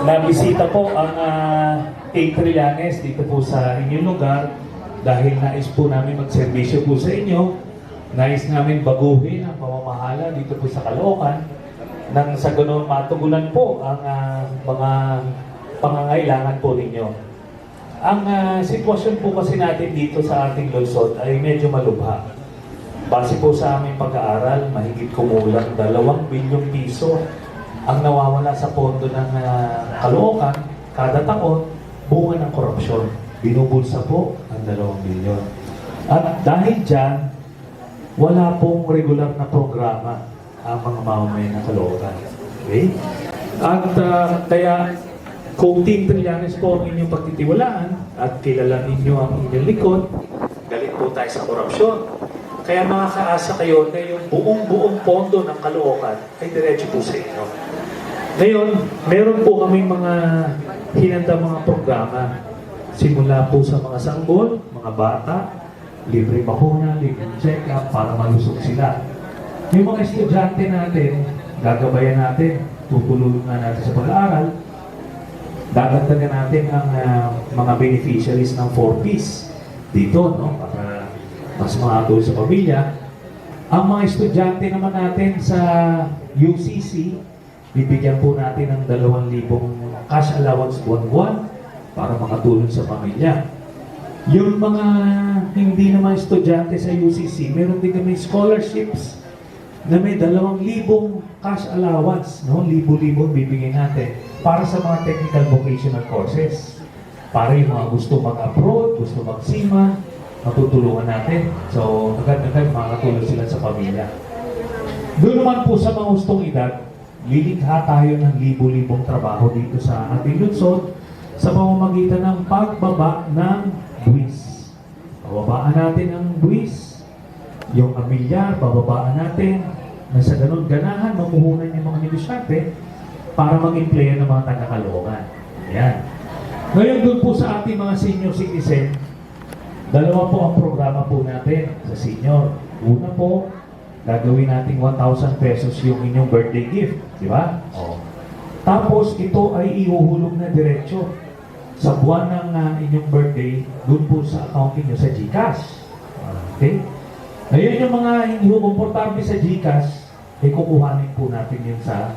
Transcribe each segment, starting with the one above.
Nabisita po ang uh, Kate Trillanes dito po sa inyong lugar dahil nais po namin magserbisyo po sa inyo. Nais namin baguhin ang pamamahala dito po sa Caloocan nang sa ganoon matugunan po ang ah, mga pangangailangan po ninyo. Ang ah, sitwasyon po kasi natin dito sa ating lungsod ay medyo malubha. Base po sa aming pag-aaral, mahigit kumulang 2 bilyong piso ang nawawala sa pondo ng uh, Caloocan kada taon bunga ng korupsyon. Binubulsa po ang 2 bilyon. At dahil dyan, wala pong regular na programa ang mga mamamayan ng Caloocan. Okay? At ah, kaya kung Team Trillanes po ang inyong pagtitiwalaan at kilala ninyo ang inyong likod, galit po tayo sa korupsyon. Kaya makakaasa kayo na yung buong-buong pondo ng Caloocan ay diretso po sa inyo. Ngayon, meron po kaming mga hinanda mga programa. Simula po sa mga sanggol, mga bata, libre bakuna, libre check-up para malusog sila. Yung mga estudyante natin, gagabayan natin, tutulungan natin sa pag-aaral, dadagdagan natin ang ah, mga beneficiaries ng 4Ps dito, no? Para mas makatulong sa pamilya. Ang mga estudyante naman natin sa UCC, bibigyan po natin ng 2,000 cash allowance buwan-buwan para makatulong sa pamilya. Yung mga hindi naman estudyante sa UCC, meron din kami scholarships na may 2,000 cash allowance, no? Libo-libo bibigyan natin para sa mga technical vocational courses. Para yung mga gusto mag-abroad, gusto mag-sima, matutulungan natin. So, agad-agad makakatulong sila sa pamilya. Doon naman po sa mga gustong edad, lilikha tayo ng libo-libong trabaho dito sa ating lunsod sa pamamagitan ng pagbaba ng buwis. Bababaan natin ang buwis, yung amilyar, bababaan natin, na sa ganun ganahan, mamuhunan yung mga negosyante para mag-emplea ng mga taga-kalookan. Yan. Ngayon doon po sa ating mga senior citizen, dalawa po ang programa po natin sa senior. Una po, gagawin natin 1,000 pesos yung inyong birthday gift. Di ba? O. Tapos ito ay ihuhulog na diretso sa buwan ng ah, inyong birthday doon po sa accounting nyo sa GCash. Okay? Ngayon yung mga hindi mo komportable sa GCash, ay kukuhanin po natin yun sa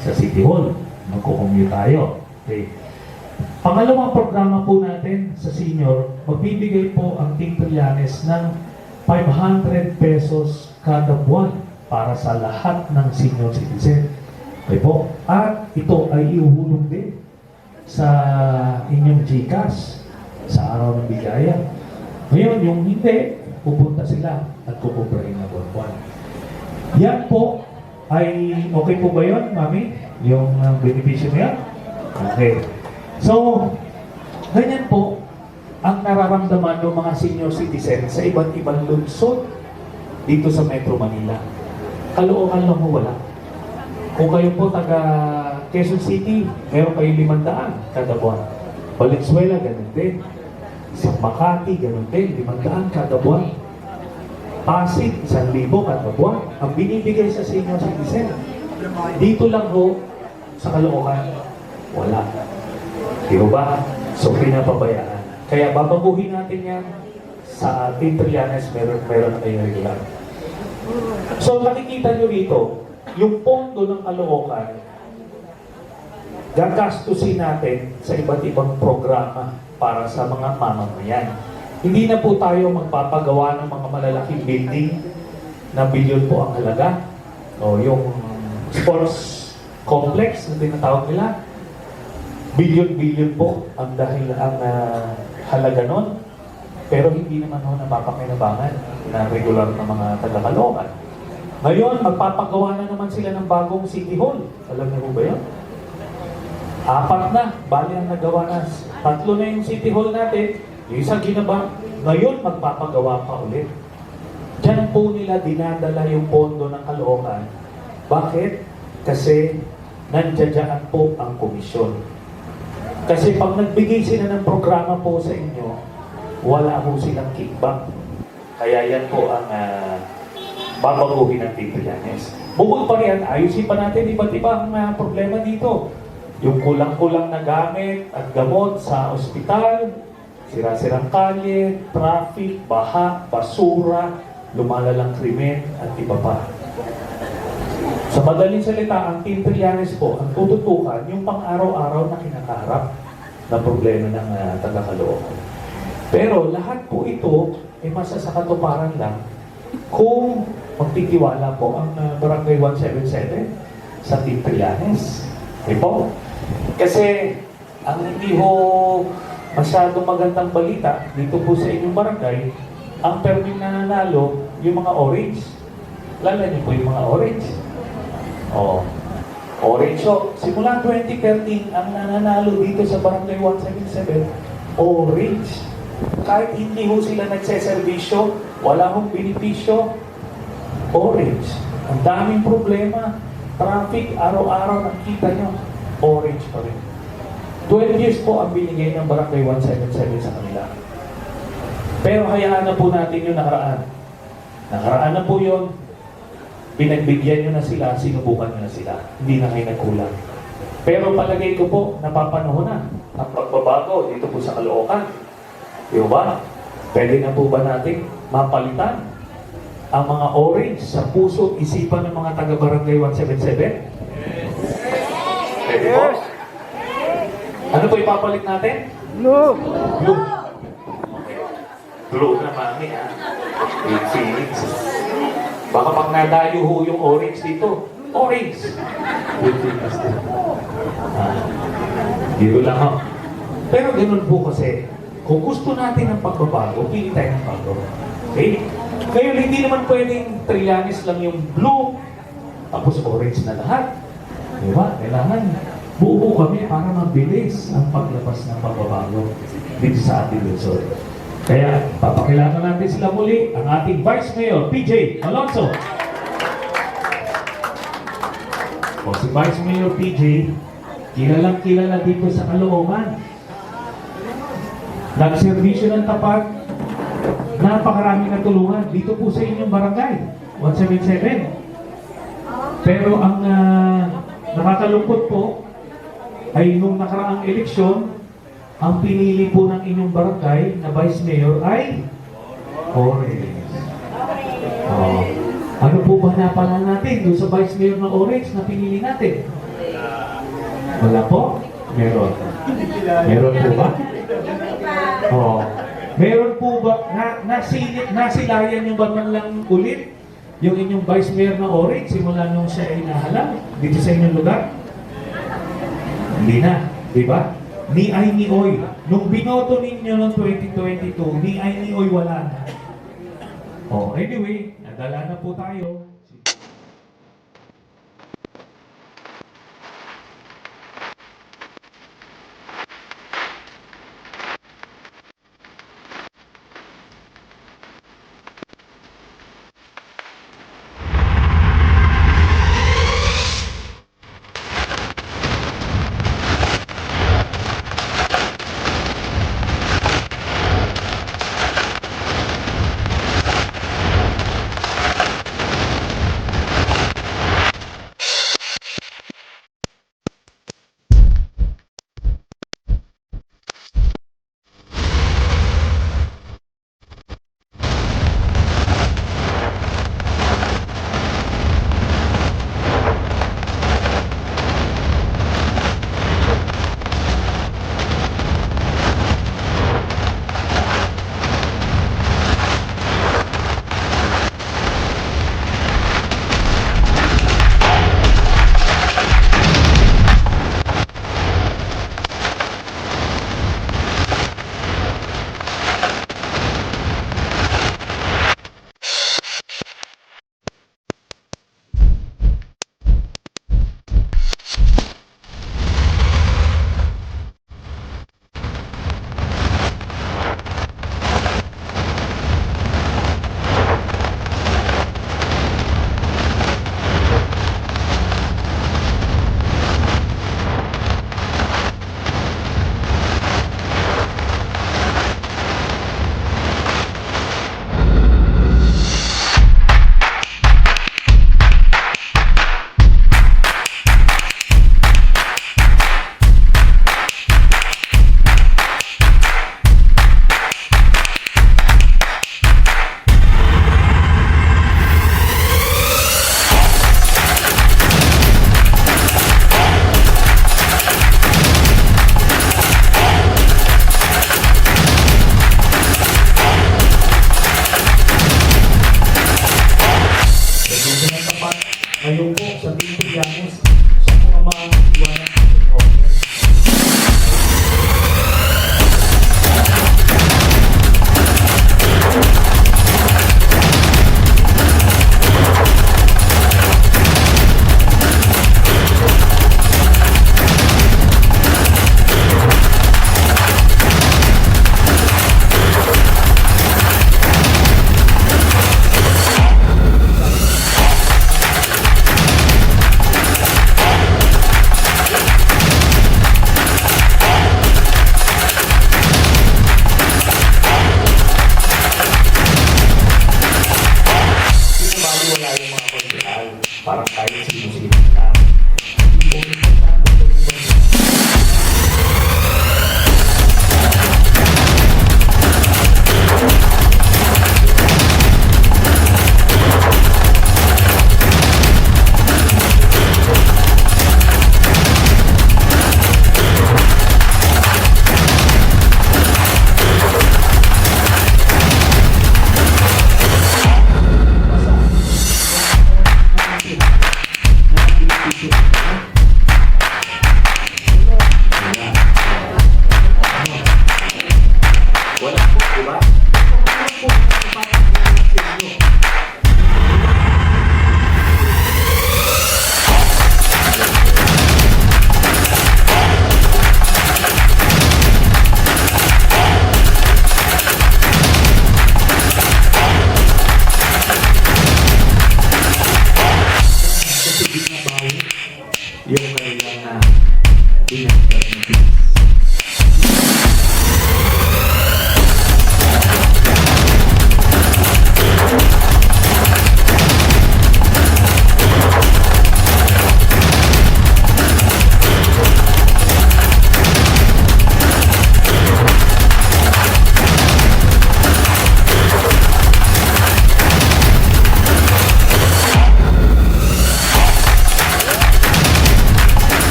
sa City Hall. Magkukommute tayo. Okay. Pangalawang programa po natin sa senior, magbibigay po ang Team Trillanes ng 500 pesos kada buwan para sa lahat ng senior citizen. Okay po. At ito ay iuhulog din sa inyong GCash sa araw ng bigaya. Ngayon, yung hindi, pupunta sila at kukubrahin na buwan-buwan. Yan po ay okay po ba yun, Mami? Yung uh, benepisyo na? Okay. So, ganyan po ang nararamdaman ng mga senior citizen sa iba't ibang lungsod dito sa Metro Manila. Kalookan lang mo wala. Kung kayo po taga Quezon City, meron kayo limandaan kada buwan. Valenzuela, ganun din. Sa Makati, ganun din, limandaan kada buwan. Pasig, isang libo kada buwan. Ang binibigay sa senior citizen. Dito lang ho, sa Caloocan, wala. Di ba? So, pinapabayaan. Kaya babaguhin natin yan sa ating Trillanes, meron, meron na kayong regular. So, nakikita nyo rito, yung pondo ng Caloocan, gagastusin natin sa iba't ibang programa para sa mga mamamayan. Hindi na po tayo magpapagawa ng mga malalaking building na bilyon po ang halaga. O yung sports complex na tinatawag nila, bilyon-bilyon po ang dahil ang ah, halaga nun. Pero hindi naman ho napapakinabangan na regular na mga taga-Caloocan. Ngayon, magpapagawa na naman sila ng bagong City Hall. Alam niyo ba yun? Apat na, bali ang nagawa na. Tatlo na yung City Hall natin. Yung isa ginaba, ngayon magpapagawa pa ulit. Diyan po nila dinadala yung pondo ng Caloocan. Bakit? Kasi nandiyadyaan po ang komisyon. Kasi pag nagbigay sila ng programa po sa inyo, wala po silang kickback. Kaya yan po ang uh, babaguhin ng Trillanes. Bukod pa riyan, ayusin pa natin iba't iba ang ah, problema dito. yung kulang-kulang na gamit at gamot sa ospital, sira-sirang kalye, traffic, baha, basura, lumalalang krimen at iba pa. Sa madaling salita, ang Team Trillanes po, ang tututukan yung pang-araw-araw na kinakaharap na problema ng uh, taga-Caloocan. Pero lahat po ito ay masa sa katuparan lang kung magtitiwala po ang uh, Barangay 177 sa Team Trillanes. Okay po? Kasi ang hindi ho masyadong magandang balita dito po sa inyong barangay, ang perming nananalo yung mga orange. Lala po yung mga orange. Oh. Orange. So, simula 2013, ang nananalo dito sa Barangay 177, orange. Kahit hindi ho sila nagseservisyo, wala hong benepisyo, orange. Ang daming problema. Traffic, araw-araw nakita nyo, orange pa rin. 12 years po ang binigay ng Barangay 177 sa kanila. Pero hayaan na po natin yung nakaraan. Nakaraan na po yun, pinagbigyan nyo na sila, sinubukan nyo na sila. Hindi na kayo nagkulang. Pero palagay ko po, napapanahon na ang pagbabago dito po sa Caloocan. Di ba? Pwede na po ba natin mapalitan ang mga orange sa puso at isipan ng mga taga-barangay 177? Pwede po? Ano po ipapalit natin? No! Blue. Blue na mami ha. Yung feelings. Baka pag nadayo ho yung orange dito, orange. Ah, Dito lang ho. Pero ganun po kasi, kung gusto natin ng pagbabago, pili tayo ng bago. Okay? Ngayon, hindi naman pwedeng trillanes lang yung blue, tapos orange na lahat. Di ba? Kailangan buo kami para mabilis ang paglabas ng pagbabago dito sa ating lungsod. Kaya papakilala natin sila muli ang ating Vice Mayor, PJ Alonso. O si Vice Mayor PJ, kilalang kilala dito sa Caloocan. Nagservisyo ng tapat, napakaraming natulungan dito po sa inyong barangay, 177. Pero ang ah, nakakalungkot po ay nung nakaraang eleksyon, ang pinili po ng inyong barangay na Vice Mayor ay Orange. Oh. Ano po ba napala natin doon sa Vice Mayor na Orange na pinili natin? Wala po? Meron. Meron po ba? Oh. Meron po ba, na, nasilip, nasilayan yung ba man lang ulit yung inyong Vice Mayor na Orange simula nung siya ay nahalang dito sa inyong lugar? Hindi na, di ba? Ni ay ni oy. Nung binoto ninyo noong 2022, ni ay ni oy wala na. Oh, anyway, nadala na po tayo.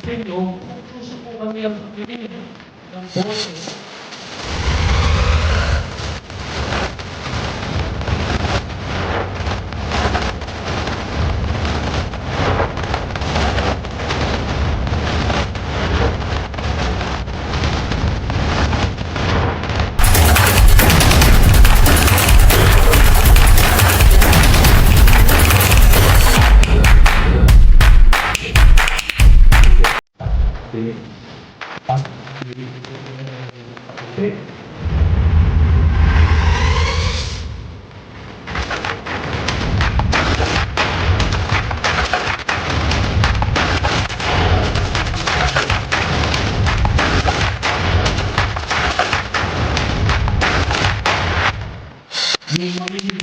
Napapansin nyo, Yung magiging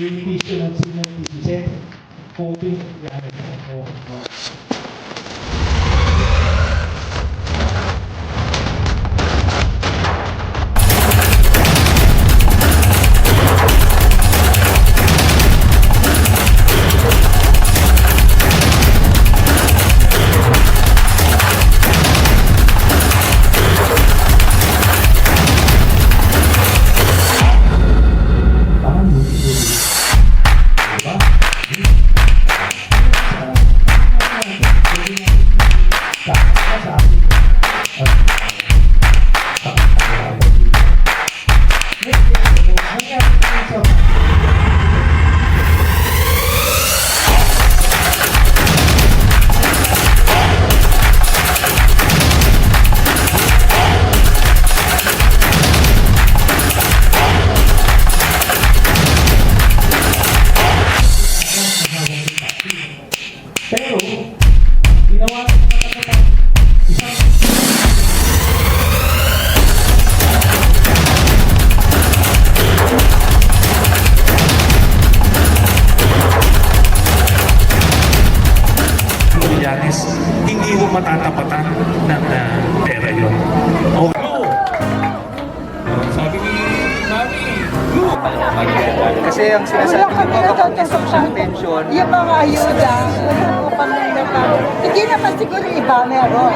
Kasi ang sinasabi ko pa kapag ng pension, yung mga ayuda, wala pang nangyari. Hindi naman siguro iba meron.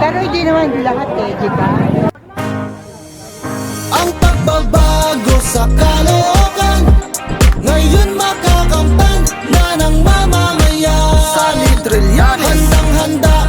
Pero hindi naman lahat eh, di ba? Ang pagbabago sa kalookan Ngayon makakampan na ng mamamayan Sa litrilyanes Handang-handa